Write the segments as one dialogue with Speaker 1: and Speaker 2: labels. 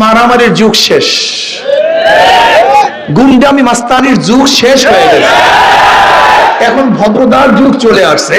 Speaker 1: মারামারির যুগ শেষ। গুন্ডামি মাস্তানির যুগ শেষ হয়ে গেছে। এখন ভদ্রতার যুগ চলে আসছে।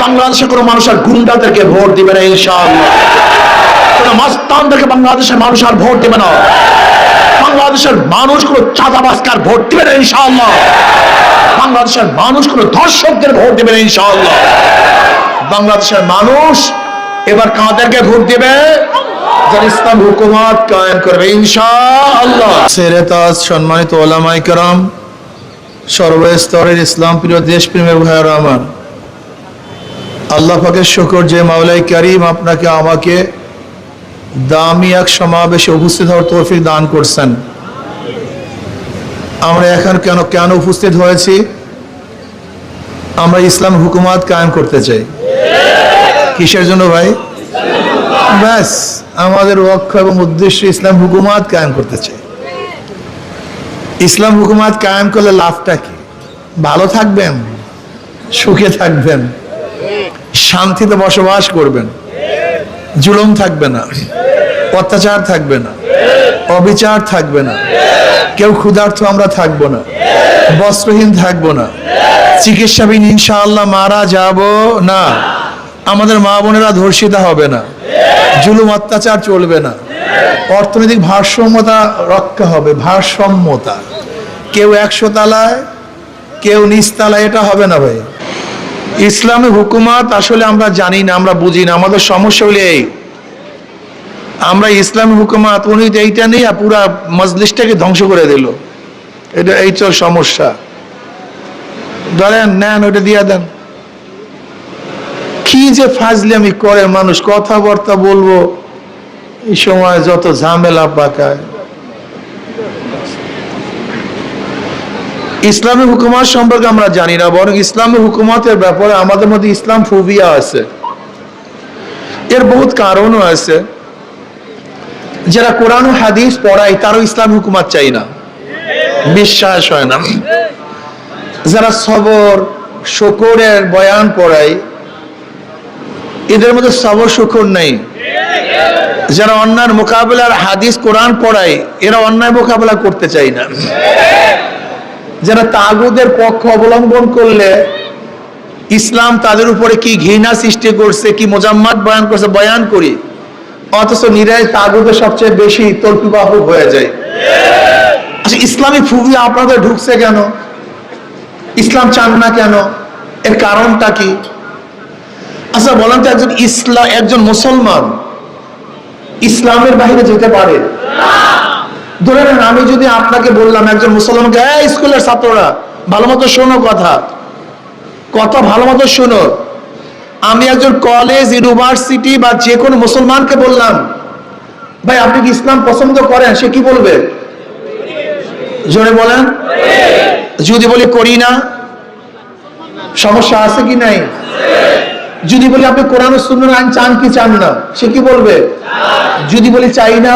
Speaker 1: বাংলাদেশে কোনো মানুষ আর গুন্ডাদেরকে ভোট দিবে না, ইনশাআল্লাহ। কোনো মাস্তানদেরকে বাংলাদেশের মানুষ আর ভোট দিবে না। বাংলাদেশের মানুষ কোনো চাঁদাবাসকার ভোট দিবে না, ইনশাআল্লাহ। বাংলাদেশের মানুষ কোনো ধর্ষকদের ভোট দিবে না, ইনশাআল্লাহ। বাংলাদেশের মানুষ এবার কাঁদেরকে ভোট দিবে? যারা ইসলাম হুকুমত কায়েম করবে ইনশাআল্লাহ সেরেতাজ সম্মানিত ওলামাই کرام সর্বস্তরের ইসলাম প্রিয় দেশপ্রেমের ভাইয়েরা আমার আল্লাহ পাকের শুকর যে মাওলাই করিম আপনাকে আমাকে দামি এক সমাবেশে উপস্থিত হওয়ার তৌফিক দান করছেন আমরা এখন কেন কেন উপস্থিত হয়েছি আমরা ইসলাম হুকুমাত কায়েম করতে চাই কিসের জন্য ভাই ব্যাস, আমাদের লক্ষ্য এবং উদ্দেশ্য ইসলাম হুকুমাত কায়েম করতে চাই। ইসলাম হুকুমাত কায়েম করলে লাভটা কি? ভালো থাকবেন, সুখে থাকবেন, শান্তিতে বসবাস করবেন, জুলুম থাকবে না, অত্যাচার থাকবে না, অবিচার থাকবে না, কেউ ক্ষুধার্থ আমরা থাকব না, বস্ত্রহীন থাকব না, চিকিৎসাবিহীন ইনশাআল্লাহ মারা যাব না, আমাদের মা বোনেরা ধর্ষিতা হবে না। জুলুম অত্যাচার চলবে না। অর্থনৈতিক ভারসাম্যতা রক্ষা হবে, ভারসাম্যতা। কেউ একশো তালায়, কেউ নিচতলায় এটা হবে না ভাই। ইসলামে হুকুমাত আসলে আমরা জানি না, আমরা বুঝি না, আমাদের সমস্যা হলে এই। আমরা ইসলামী হুকুমাত উনি তো এইটা নেই পুরা মজলিসটাকে ধ্বংস করে দিল। এটা এই চল সমস্যা। ধরেন, নেন, ওটা দিয়ে দেন। কি যে ফাজলামি করে মানুষ, কথাবার্তা বলব, এই সময় যত ঝামেলা পাকায়। ইসলামী হুকুমাত সম্পর্কে আমরা জানি না, বরং ইসলামী হুকুমাতের ব্যাপারে আমাদের মধ্যে ইসলাম ফুবিয়া আছে। এর বহুত কারণও আছে। যারা কোরআন হাদিস পড়ায়, তারও ইসলাম হুকুমাত চাই না। বিশ্বাস হয় না। যারা সবর, শকরের বয়ান পড়ায় এদের মধ্যে সবর শুকর নেই। যারা অন্যায় মোকাবেলার হাদিস কোরআন পড়ায়, এরা অন্যায় মোকাবেলা করতে চাই না। যারা তাগুদের পক্ষ অবলম্বন করলে, ইসলাম তাদের উপরে কি ঘৃণা সৃষ্টি করছে, কি মোজাম্মাত বয়ান করছে, বয়ান করি। অথচ নিরায় তাগুদের সবচেয়ে বেশি তল্পিবাহক হয়ে যায়। আচ্ছা ইসলামী ফুবি আপনাদের ঢুকছে কেন? ইসলাম চান না কেন? এর কারণটা কি? আচ্ছা বলেন তো একজন ইসলাম একজন মুসলমান ইসলামের বাইরে যেতে পারে? ধরে নেন, আমি যদি আপনাকে বললাম, একজন মুসলমানকে, এই স্কুলের ছাত্ররা, ভালো মতো শোনো কথা। কথা ভালো মতো শোনো। আমি একজন কলেজ ইউনিভার্সিটি বা যে কোনো মুসলমানকে বললাম, ভাই, আপনি কি ইসলাম পছন্দ করেন? সে কি বলবে? জোরে বলেন। যদি বলি, করি না। সমস্যা আছে কি নাই? যদি বলি আপনি কোরআন সুন্দর আইন চান কি চান না, সে কি বলবে? যদি বলি চাই না,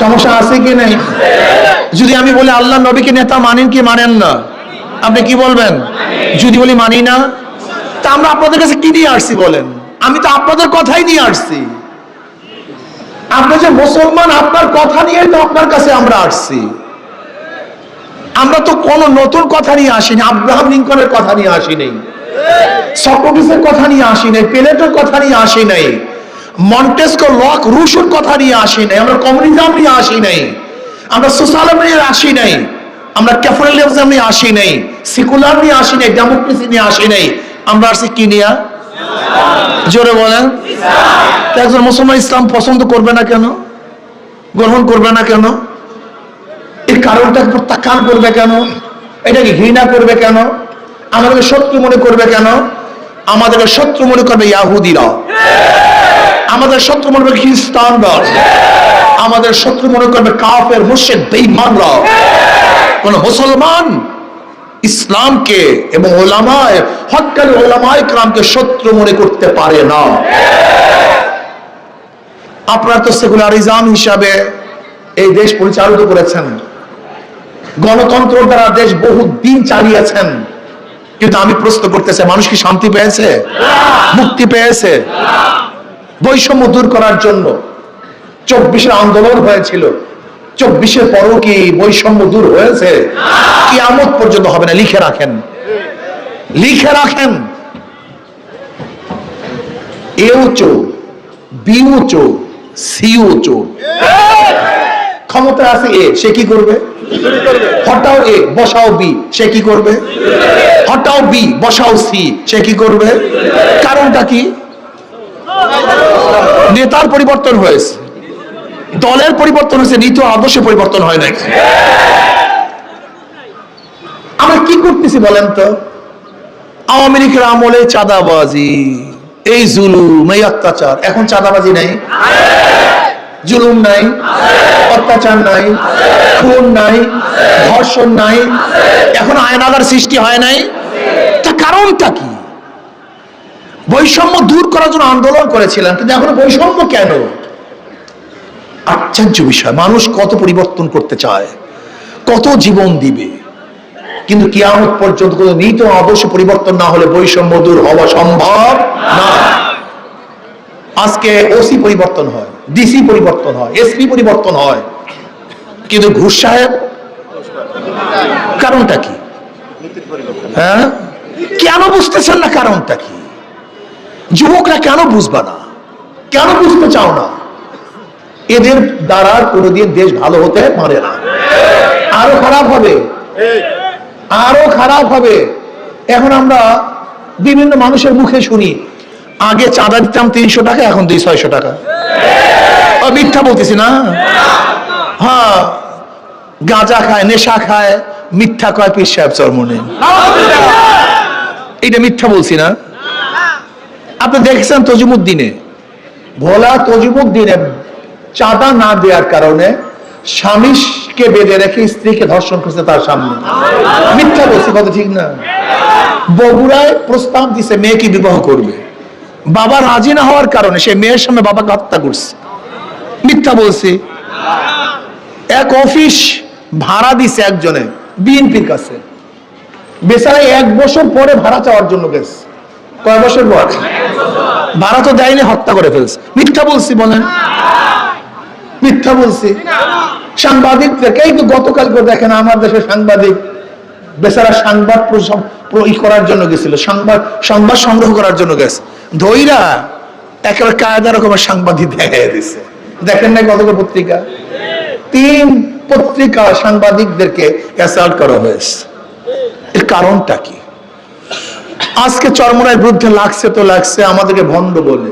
Speaker 1: সমস্যা আছে কি নেই? যদি আমি বলি আল্লাহ নবীকে নেতা মানেন কি মানেন না, আপনি কি বলবেন? যদি বলি মানি না, তা আমরা আপনাদের কাছে কি নিয়ে আসছি বলেন? আমি তো আপনাদের কথাই নিয়ে আসছি। আপনি যে মুসলমান, আপনার কথা নিয়ে তো আপনার কাছে আমরা আসছি। আমরা তো কোনো নতুন কথা নিয়ে আসিনি, আব্রাহাম লিঙ্কনের কথা নিয়ে আসি নাই সক্রেটিসের কথা নিয়ে আসি নাই প্লেটোর কথা নিয়ে আসি নাই মন্টেস্কো লক রুশোর কথা নিয়ে আসি নাই আমরা কমিউনিজম নিয়ে আসি নাই আমরা সোশ্যালিজম নিয়ে আসি নাই আমরা ক্যাপিটালিজম নিয়ে আসি নাই সেকুলার নিয়ে আসি নাই ডেমোক্রেসি নিয়ে আসি নাই আমরা আসছি কি নিয়ে? জোরে বলেন। একজন মুসলমান ইসলাম পছন্দ করবে না কেন? গ্রহণ করবে না কেন? এর কারণটা প্রত্যাখ্যান করবে কেন? এটাকে ঘৃণা করবে কেন? আমাদেরকে শত্রু মনে করবে কেন? আমাদেরকে শত্রু মনে করবে ইয়াহুদিরা। আমাদের শত্রু মনে করবে খ্রিস্টানরা। আমাদের শত্রু মনে করবে কাফের মুর্শিদ বেঈমানরা। কোন মুসলমান ইসলামকে এবং ওলামায় হকাল ওলামায় ক্রামকে শত্রু মনে করতে পারে না। আপনার তো সেকুলারিজম হিসাবে এই দেশ পরিচালিত করেছেন। গণতন্ত্র দ্বারা দেশ বহু দিন চালিয়েছেন। কিন্তু আমি প্রশ্ন করতেছে, মানুষ কি শান্তি পেয়েছে? মুক্তি পেয়েছে? বৈষম্য দূর করার জন্য চব্বিশের আন্দোলন হয়েছিল। চব্বিশের পরও কি বৈষম্য দূর হয়েছে? কি আমত পর্যন্ত হবে না, লিখে রাখেন। লিখে রাখেন। এও চোর বিও চোর সিও চোর ক্ষমতা আছে এ, সে কি করবে? হটাও এ, বসাও বি, সে কি করবে? হটাও বি, বসাও সি। সে কি করবে? কারণটা কি? নেতার পরিবর্তন হয়েছে। দলের পরিবর্তন হয়েছে, নীতি আদর্শে পরিবর্তন হয় নাই। আমরা কি করতেছি বলেন তো? আওয়ামী লীগের আমলে চাঁদাবাজি, এই জুলুম, এই অত্যাচার। এখন চাঁদাবাজি নাই? জুলুম নাই, অত্যাচার নাই, খুন নাই, ধর্ষণ নাই, এখন আয়নাগার সৃষ্টি হয় নাই। তা কারণটা কি? বৈষম্য দূর করার জন্য আন্দোলন করেছিলেন, কিন্তু এখন বৈষম্য কেন? আশ্চর্য বিষয়, মানুষ কত পরিবর্তন করতে চায়, কত জীবন দিবে, কিন্তু কিয়ামত পর্যন্ত কোনো নীত আদর্শ পরিবর্তন না হলে বৈষম্য দূর হওয়া সম্ভব না। আজকে ওসি পরিবর্তন হয় ডিসি পরিবর্তন হয় এসপি পরিবর্তন হয়। কিন্তু ঘুষ সাহেব, কারণটা কি? হ্যাঁ? কেন বুঝতেছেন না কারণটা কি? যুবকরা কেন বুঝবা না? কেন বুঝতে চাও না? এদের দ্বারা কোনোদিন দেশ ভালো হতে পারে না। আরও খারাপ হবে। আরও খারাপ হবে। এখন আমরা বিভিন্ন মানুষের মুখে শুনি আগে চাঁদা দিতাম তিনশো টাকা, এখন দুই ছয়শো টাকা। মিথ্যা বলতেছি না? হ্যাঁ গাঁজা খায়, নেশা খায়, মিথ্যা কয় পীর সাহেব চরমনে। এটা মিথ্যা বলছি না। আপনি দেখেছেন তজিমুদ্দিনে? ভোলা তজিমুদ্দিনে চাঁদা না দেওয়ার কারণে স্বামীকে বেঁধে রেখে স্ত্রীকে ধর্ষণ করছে তার সামনে। মিথ্যা বলছি, কথা ঠিক না? বগুড়ায় প্রস্তাব দিছে মেয়েকে বিবাহ করবে? বাবা রাজি না হওয়ার কারণে সে মেয়ের সামনে বাবাকে হত্যা করছে। মিথ্যা বলছি। এক অফিস ভাড়া দিছে একজনে, বিএনপির কাছে। বেচারা এক বছর পরে ভাড়া চাওয়ার জন্য গেছে। কয় বছর পর? ভাড়া তো দেয়নি, হত্যা করে ফেলছে। মিথ্যা বলছি বলেন। মিথ্যা বলছি। সাংবাদিক এই তো গতকাল করে দেখেন আমার দেশের সাংবাদিক বেচারা সংবাদ ই করার জন্য গেছিল, সংবাদ সংবাদ সংগ্রহ করার জন্য গেছে। ধৈরা একেবারে কায়দা রকমের সাংবাদিক দেখাই দিছে। দেখেন না গতকাল পত্রিকা? তিন পত্রিকা সাংবাদিকদেরকে অ্যাসাল্ট করা হয়েছে। এর কারণটা কি? আজকে চরমরায় বিরুদ্ধে লাগছে তো লাগছে, আমাদেরকে ভণ্ড বলে,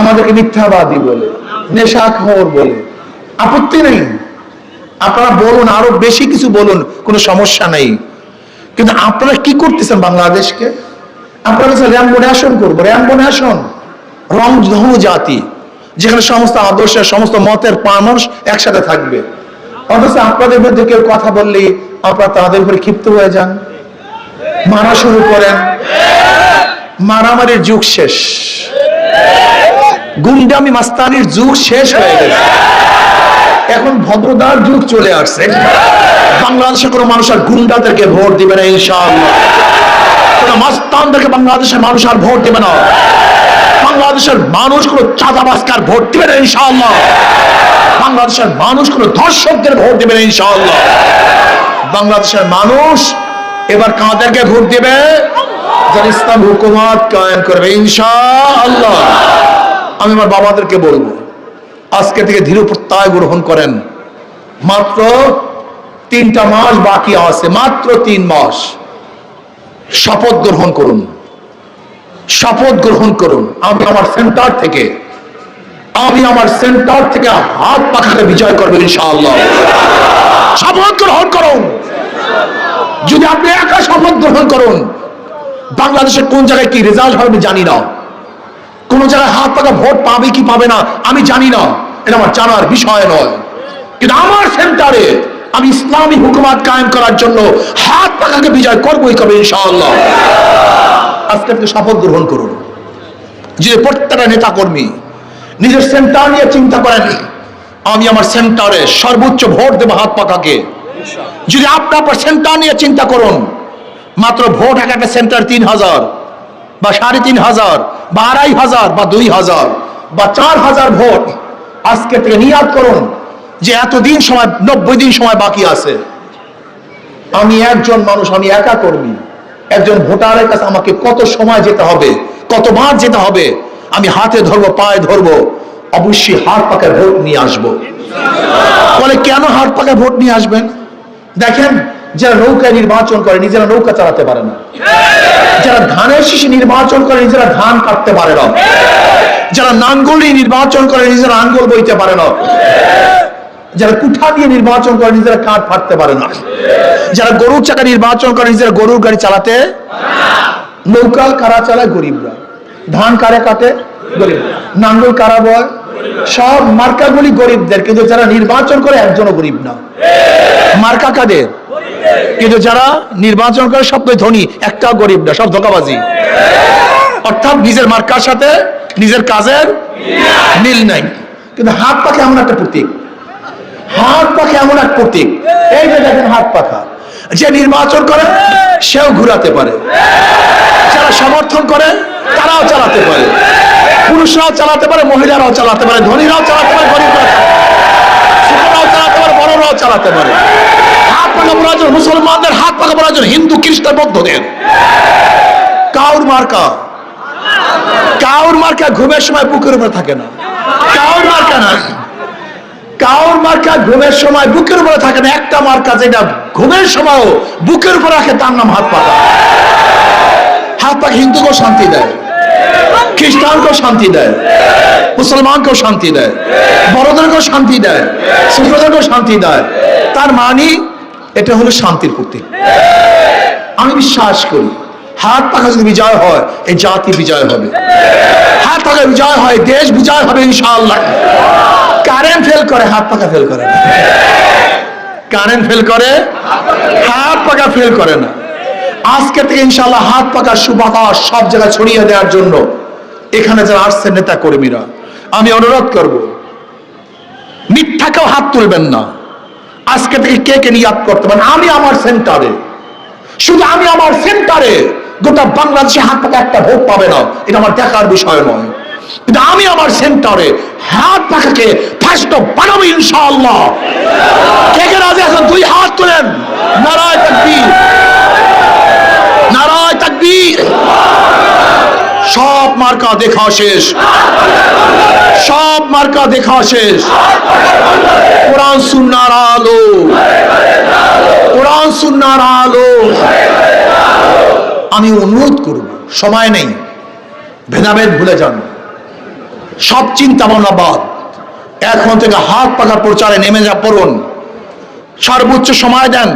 Speaker 1: আমাদেরকে মিথ্যাবাদী বলে, নেশাখোর বলে। আপত্তি নেই। আপনারা বলুন, আরও বেশি কিছু বলুন, কোনো সমস্যা নেই। কিন্তু আপনারা কি করতেছেন বাংলাদেশকে? আপনারা বলছেন র্যাম্বো ন্যাশন করব, র্যাম্বো ন্যাশন, রং ধনু জাতি, যেখানে সমস্ত আদর্শের, সমস্ত মতের মানুষ একসাথে থাকবে। অথচ আপনাদের মধ্যে কেউ কথা বললেই আপনারা তাদের উপরে ক্ষিপ্ত হয়ে যান। মারা শুরু করেন। মারামারির যুগ শেষ। গুন্ডামি মাস্তানির যুগ শেষ হয়ে গেছে। এখন ভদ্রতার যুগ চলে আসছে। বাংলাদেশে কোনো মানুষ আর গুন্ডাদেরকে ভোট দিবে না, ইনশাআল্লাহ। কোনো মাস্তানদেরকে বাংলাদেশের মানুষ আর ভোট দিবে না। বাংলাদেশের মানুষ কোনো চাঁদাবাসকার ভোট দিবে না, ইনশাআল্লাহ। বাংলাদেশের মানুষ কোনো ধর্ষকদের ভোট দিবে না, ইনশাআল্লাহ। বাংলাদেশের মানুষ এবার কাঁদেরকে ভোট দিবে? যারা ইসলাম হুকুমাত কায়েম করবে, ইনশাআল্লাহ। আমি আমার বাবাদেরকে বলব আজকে থেকে ধীর প্রত্যয় গ্রহণ করেন। মাত্র তিনটা মাস বাকি আছে, মাত্র তিন মাস। শপথ গ্রহণ করুন। শপথ গ্রহণ করুন। আমি আমার সেন্টার থেকে, আমি আমার সেন্টার থেকে হাত পাখাকে বিজয় করব ইনশাআল্লাহ। শপথ গ্রহণ করুন। যদি আপনি একা শপথ গ্রহণ করুন বাংলাদেশের কোন জায়গায় কি রেজাল্ট হবে জানি না। কোন জায়গায় হাত পাকা ভোট পাবে কি পাবে না, আমি জানি না। এটা আমার জানার বিষয় নয়। কিন্তু আমার সেন্টারে আমি ইসলামী হুকুমাত কায়েম করার জন্য হাত পাকাকে বিজয় করবোই কবে, ইনশাআল্লাহ। আজকে আপনি শপথ গ্রহণ করুন। যে প্রত্যেকটা নেতা কর্মী নিজের সেন্টার নিয়ে চিন্তা করেন, আমি আমার সেন্টারে সর্বোচ্চ ভোট দেবো হাত পাকাকে। যদি আপনি আপনার সেন্টার নিয়ে চিন্তা করুন, মাত্র ভোট এক একটা সেন্টার তিন হাজার বা সাড়ে তিন হাজার বা আড়াই হাজার বা দুই হাজার বা চার হাজার ভোট আজকে থেকে নিয়াদ করুন যে এতদিন সময়, নব্বই দিন সময় বাকি আছে। আমি একজন মানুষ, আমি একা কর্মী। একজন ভোটারের কাছে আমাকে কত সময় যেতে হবে, কতবার যেতে হবে, আমি হাতে ধরবো, পায়ে ধরবো, অবশ্যই হাত পাকে ভোট নিয়ে আসব। বলে, কেন হাত পাকে ভোট নিয়ে আসবেন? দেখেন, যারা নৌকায় নির্বাচন করে, নিজেরা নৌকা চালাতে পারে না। যারা ধানের শীষে নির্বাচন করে, নিজেরা ধান কাটতে পারে না। যারা নাঙ্গল নির্বাচন করে, নিজেরা আঙ্গল বইতে পারে না। যারা কুঠা দিয়ে নির্বাচন করে, নিজেরা কাঠ ফাটতে পারে না। যারা গরুর চাকা নির্বাচন করে, নিজেরা গরুর গাড়ি চালাতে নৌকা কারা চালায়? গরিবরা। ধান কারে কাটে? গরিব। নাঙ্গল কারা বয়? সব মার্কাগুলি গরিবদের, কিন্তু যারা নির্বাচন করে, একজনও গরিব না। মার্কা কাদের? কিন্তু যারা নির্বাচন করে সব ধনী একটা গরিব না, সব ধোকাবাজি। অর্থাৎ নিজের মার্কার সাথে নিজের কাজের মিল নাই। কিন্তু হাত পাখে এমন একটা প্রতীক। হাত পাখা এমন এক প্রতীক। এই যে দেখেন হাত পাখা, যে নির্বাচন করে, সেও ঘুরাতে পারে। যারা সমর্থন করে, তারাও চালাতে পারে। পুরুষরাও চালাতে পারে, মহিলারাও চালাতে পারে, ধনীরাও চালাতে পারে, গরিবরাও চালাতে পারে, বড়রাও চালাতে পারে। পাখা প্রয়োজন মুসলমানদের হাত পাখা প্রয়োজন হিন্দু, খ্রিস্টান, বৌদ্ধদের। কাউর মার্কা। কাউর মার্কা ঘুমের সময় বুকের উপরে থাকে না। কাউর মার্কা না। কাউর মার্কা ঘুমের সময় বুকের উপরে থাকে না। একটা মার্কা যেটা ঘুমের সময়ও বুকের উপরে রাখে, তার নাম হাত পাকা। হাত পাকা হিন্দুকেও শান্তি দেয়, খ্রিস্টানকেও শান্তি দেয়, মুসলমানকেও শান্তি দেয়, বড়দেরকেও শান্তি দেয়, ছোটদেরকেও শান্তি দেয়। তার মানে এটা হলো শান্তির প্রতীক। আমি বিশ্বাস করি, হাত পাখা যদি বিজয় হয়, এই জাতি বিজয় হবে। হাত পাখা বিজয় হয়, দেশ বিজয় হবে ইনশাআল্লাহ। কারেন্ট ফেল করে, হাত পাখা ফেল করে কারেন্ট ফেল করে, হাত পাখা ফেল করে না। আজকে থেকে ইনশাআল্লাহ হাত পাকা সুবাতাস সব জায়গায় ছড়িয়ে দেওয়ার জন্য এখানে যারা আসছেন নেতা কর্মীরা, আমি অনুরোধ করব, মিথ্যাকেও হাত তুলবেন না। আজকে থেকে কে কে নিয়াদ করতে পারেন? আমি আমার সেন্টারে। শুধু আমি আমার সেন্টারে গোটা বাংলাদেশে হাত পাকা একটা ভোট পাবে না। এটা আমার দেখার বিষয় নয়। কিন্তু আমি আমার সেন্টারে হাত পাখাকে ফার্স্ট বানাবো ইনশাআল্লাহ। কে কে রাজি আছেন? দুই হাত তুলেন। নারায় তাকবীর। নারায় তাকবীর। সব মার্কা দেখা শেষ। সব মার্কা দেখা শেষ। কোরআন সুন্নার আলো। কোরআন সুন্নার আলো। আমি অনুরোধ করব, সময় নেই। ভেদাভেদ ভুলে যান। সব চিন্তা ভাবনা বাদ। এখন থেকে হাত পাকা প্রচারে নেমে যা পড়ুন। সর্বোচ্চ সময় দেন।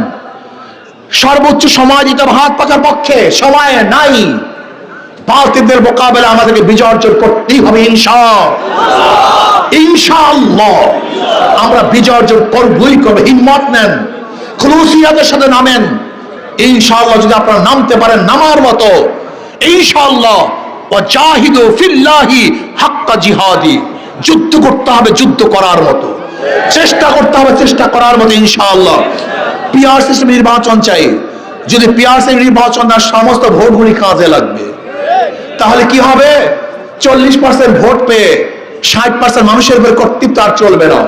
Speaker 1: সর্বোচ্চ সময় দিতে হাত পাকার পক্ষে। সময় নাই। বাতিলদের মোকাবেলা আমাদেরকে বিজয় অর্জন করতেই হবে আমরা বিজয় অর্জন করবই করব হিম্মত নেন। খুলুসিয়াদের সাথে নামেন। ইনশাআল্লাহ যদি আপনারা নামতে পারেন নামার মতো, ইনশাআল্লাহ। জাহিদু ফিল্লাহি হাক্কা জিহাদি। যুদ্ধ করতে হবে, যুদ্ধ করার মতো। চেষ্টা করতে হবে, চেষ্টা করার মতো, ইনশাআল্লাহ। পিআর নির্বাচন চাই। যদি পিআর নির্বাচন তার সমস্ত ভোটগুলি কাজে লাগবে। তাহলে কি হবে? চল্লিশ পার্সেন্ট ভোট পেয়ে ষাট পার্সেন্ট মানুষের উপর কর্তৃত্ব আর চলবে না।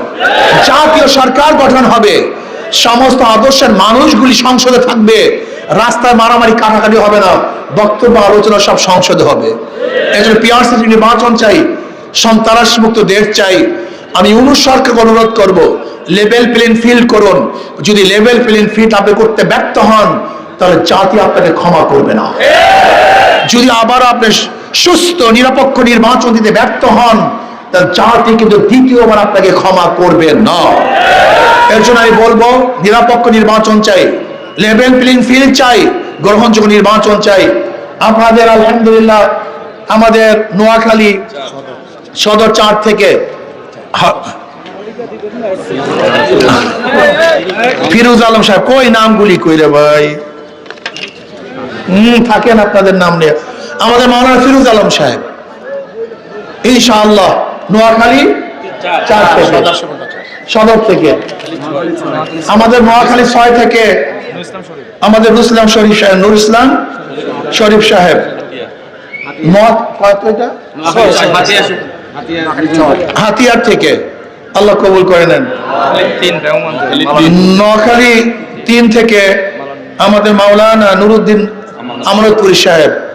Speaker 1: জাতীয় সরকার গঠন হবে। সমস্ত আদর্শের মানুষগুলি সংসদে থাকবে। রাস্তায় মারামারি কাটাকাটি হবে না। বক্তব্য, আলোচনা সব সংসদে হবে। নির্বাচন চাই, সন্ত্রাস মুক্ত দেশ চাই। আমি সরকারকে অনুরোধ করব, লেভেল প্লেন ফিল্ড করুন। যদি লেভেল প্লেন ফিল্ড আপনি করতে ব্যর্থ হন, তাহলে জাতি আপনাকে ক্ষমা করবে না। যদি আবার আপনি সুস্থ, নিরপেক্ষ নির্বাচন দিতে ব্যর্থ হন, তাহলে জাতি কিন্তু দ্বিতীয়বার আপনাকে ক্ষমা করবে না। এর জন্য আমি বলব, নিরপেক্ষ নির্বাচন চাই লেভেল প্লেইং ফিল্ড চাই, গ্রহণযোগ্য নির্বাচন চাই। আপনাদের আলহামদুলিল্লাহ আমাদের নোয়াখালী সদর চার থেকে ফিরোজ আলম সাহেব, কই নামগুলি কই রে ভাই? থাকেন আপনাদের নাম নিয়ে। আমাদের মাওলানা ফিরুজ আলম সাহেব। ইনশাআল্লাহ, নোয়াখালী সদর থেকে। আমাদের নোয়াখালী ছয় থেকে আমাদের নুসলাম শরীফ সাহেব, নুর ইসলাম শরীফ সাহেব। হাতিয়ার থেকে। আল্লাহ কবুল করে নেন। নোয়াখালী তিন থেকে আমাদের মাওলানা নুরুদ্দিন আমরতপুরি সাহেব।